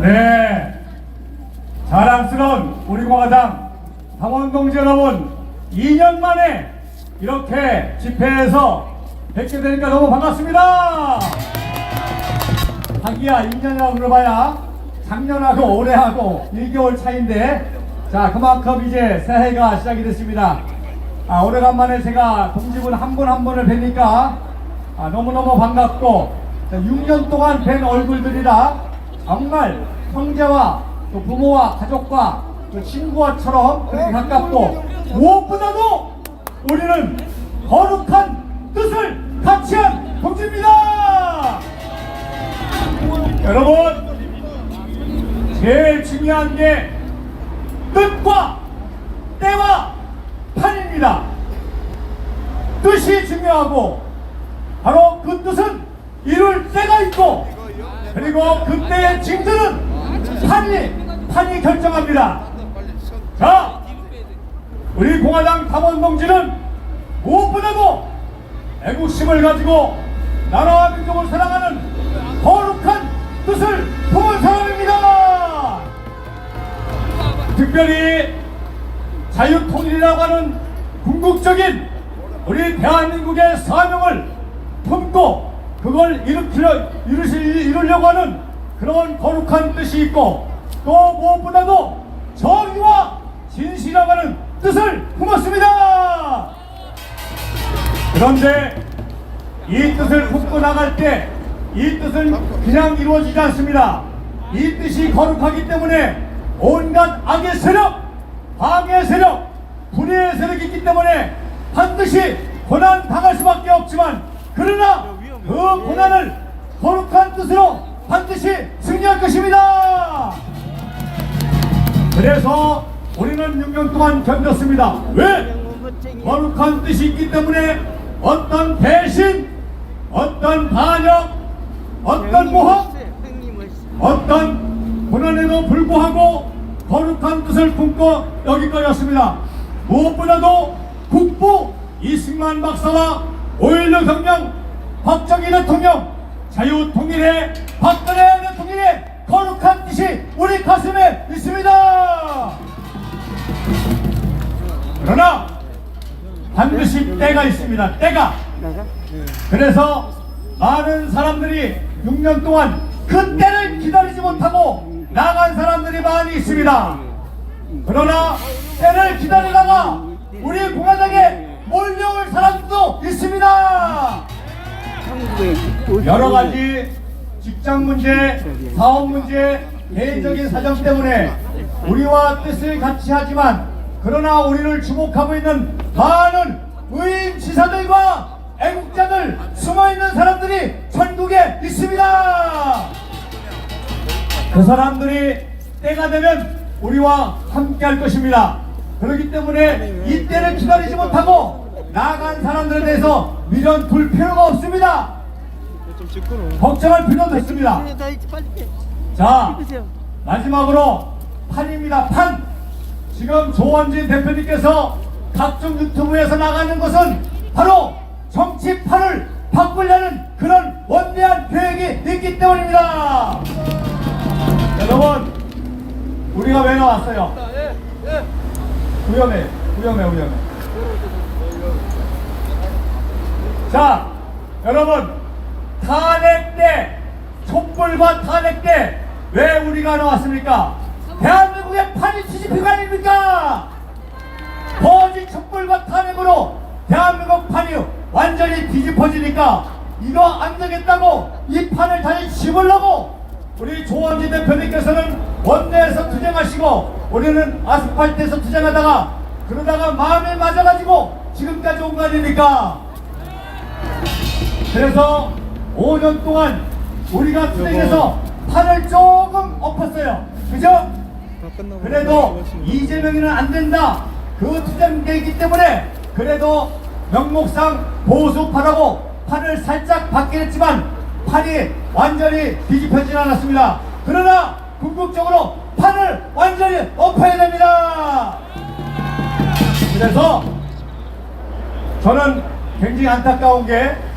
네. 자랑스러운 우리 공화당 당원 동지 여러분, 2년 만에 이렇게 집회에서 뵙게 되니까 너무 반갑습니다. 하기야 2년이라고 그러봐야 작년하고 올해하고 1개월 차인데 자 그만큼 이제 새해가 시작이 됐습니다. 아, 오래간만에 제가 동지분 한 분 한 분을 뵈니까 아, 너무너무 반갑고 자, 6년 동안 뵌 얼굴들이라 정말 형제와 또 부모와 가족과 또 친구와처럼 그렇게 가깝고 무엇보다도 우리는 거룩한 뜻을 같이 한 동지입니다. 여러분 제일 중요한 게 뜻과 때와 판입니다. 뜻이 중요하고 바로 그 뜻은 이룰 때가 있고 그리고 그때의 징조는 판이 판이 결정합니다. 자, 우리 공화당 당원 동지는 무엇보다도 애국심을 가지고 나라와 민족을 사랑하는 거룩한 뜻을 품은 사람입니다. 특별히 자유통일이라고 하는 궁극적인 우리 대한민국의 사명을 품고 그걸 일으키려, 이루시, 이루려고 하는 그런 거룩한 뜻이 있고 또 무엇보다도 정의와 진실이라고 하는 뜻을 품었습니다. 그런데 이 뜻을 품고 나갈 때 이 뜻은 그냥 이루어지지 않습니다. 이 뜻이 거룩하기 때문에 온갖 악의 세력, 방해 세력, 불의의 세력이 있기 때문에 반드시 고난 당할 수밖에 없지만 그러나 그 고난을 거룩한 뜻으로 반드시 승리할 것입니다. 그래서 우리는 6년 동안 견뎠습니다. 왜? 거룩한 뜻이 있기 때문에 어떤 배신, 어떤 반역, 어떤 모함, 어떤 고난에도 불구하고 거룩한 뜻을 품고 여기까지 왔습니다. 무엇보다도 국부 이승만 박사와 5.16 혁명 박정희 대통령 자유통일의 박근혜 대통령의 거룩한 뜻이 우리 가슴에 있습니다. 그러나 반드시 때가 있습니다. 때가. 그래서 많은 사람들이 6년 동안 그 때를 기다리지 못하고 나간 사람들이 많이 있습니다. 그러나 때를 기다리다가 우리 공화당에 몰려올 사람도 있습니다. 여러 가지 직장 문제, 사업 문제, 개인적인 사정 때문에 우리와 뜻을 같이 하지만 그러나 우리를 주목하고 있는 많은 의인 지사들과 애국자들 숨어 있는 사람들이 전국에 있습니다. 그 사람들이 때가 되면 우리와 함께 할 것입니다. 그렇기 때문에 이 때를 기다리지 못하고 나간 사람들에 대해서 미련 둘 필요가 없습니다. 걱정할 필요도 없습니다. 자, 마지막으로 판입니다. 판. 지금 조원진 대표님께서 각종 유튜브에서 나가는 것은 바로 정치판을 바꾸려는 그런 원대한 계획이 있기 때문입니다. 여러분, 우리가 왜 나왔어요? 위험해, 위험해, 위험해. 자, 여러분, 탄핵 때, 촛불과 탄핵 때, 왜 우리가 나왔습니까? 대한민국의 판이 뒤집힌 거 아닙니까? 거짓 촛불과 탄핵으로 대한민국 판이 완전히 뒤집어지니까 이거 안 되겠다고 이 판을 다시 집으려고 우리 조원진 대표님께서는 원내에서 투쟁하시고 우리는 아스팔트에서 투쟁하다가 그러다가 마음에 맞아가지고 지금까지 온 거 아닙니까? 그래서 5년 동안 우리가 투쟁해서 판을 조금 엎었어요. 그죠? 그래도 이재명이는 안 된다. 그 투쟁되기 때문에 그래도 명목상 보수파라고 판을 살짝 받긴 했지만 판이 완전히 뒤집혀지진 않았습니다. 그러나 궁극적으로 판을 완전히 엎어야 됩니다. 그래서 저는 굉장히 안타까운 게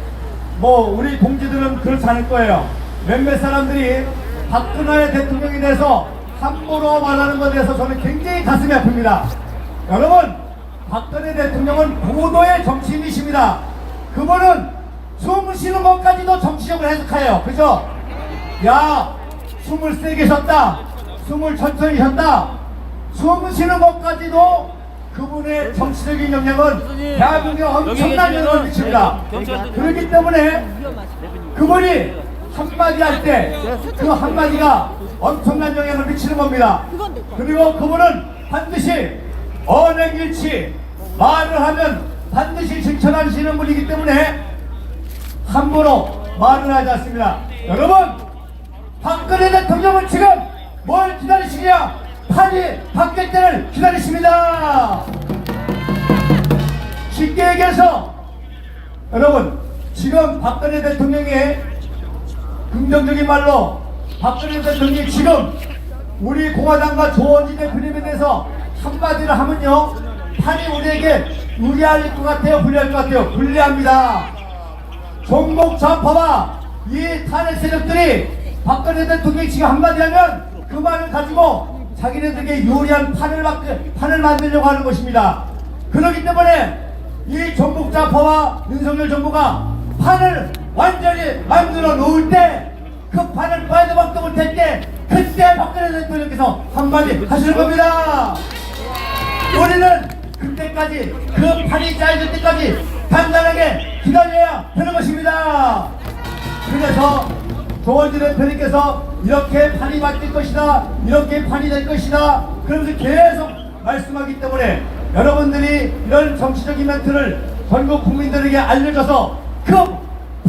뭐 우리 동지들은 그렇지 않을 거예요. 몇몇 사람들이 박근혜 대통령에 대해서 함부로 말하는 것에 대해서 저는 굉장히 가슴이 아픕니다. 여러분, 박근혜 대통령은 고도의 정치인이십니다. 그분은 숨 쉬는 것까지도 정치적으로 해석해요. 그죠? 야, 숨을 세게 쉬었다. 숨을 천천히 쉬었다. 숨 쉬는 것까지도 그분의 정치적인 영향은 대한민국에 엄청난 영향을 미칩니다. 그렇기 때문에 그분이 한마디 할 때 그 한마디가 엄청난 영향을 미치는 겁니다. 그리고 그분은 반드시 언행일치 말을 하면 반드시 실천하시는 분이기 때문에 함부로 말을 하지 않습니다. 여러분 박근혜 대통령은 지금 뭘 기다리시냐 판이 바뀔 때를 기다리십니다. 쉽게 얘기해서 여러분 지금 박근혜 대통령이 긍정적인 말로 박근혜 대통령이 지금 우리 공화당과 조원진 대표님에 대해서 한마디를 하면요 판이 우리에게 유리할 것 같아요 불리할 것 같아요 불리합니다 종목 좌파와 이 탄핵 세력들이 박근혜 대통령이 지금 한마디 하면 그 말을 가지고 자기네들에게 유리한 판을, 막, 판을 만들려고 하는 것입니다 그렇기 때문에 이 종북 좌파와 윤석열 정부가 판을 완전히 만들어 놓을 때 그 판을 빠져 박도 못할 때 그때 박근혜 대통령께서 한마디 하시는 겁니다. 우리는 그때까지 그 판이 짜여질 때까지 단단하게 기다려야 되는 것입니다. 그래서 조원진 대표님께서 이렇게 판이 바뀔 것이다 이렇게 판이 될 것이다. 그러면서 계속 말씀하기 때문에 여러분들이 이런 정치적인 멘트를 전국 국민들에게 알려줘서 그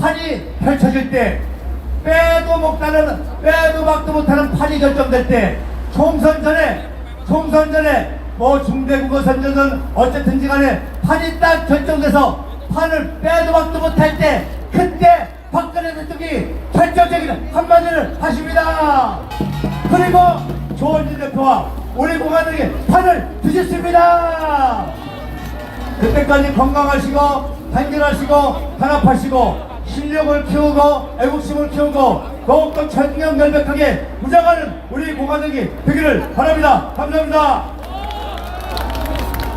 판이 펼쳐질 때 빼도 못하는 빼도 박도 못하는 판이 결정될 때 총선 전에 총선 전에 뭐 중대국어 선전은 어쨌든지 간에 판이 딱 결정돼서 판을 빼도 박도 못할 때 그때 박근혜 대통령이 결정적인 한마디를 하십니다. 그리고 조원진 대표와 우리 공화당이 판을 드셨습니다. 그때까지 건강하시고 단결하시고 단합하시고 실력을 키우고 애국심을 키우고 더욱더 천명결백하게 무장하는 우리 공화당이 되기를 바랍니다. 감사합니다.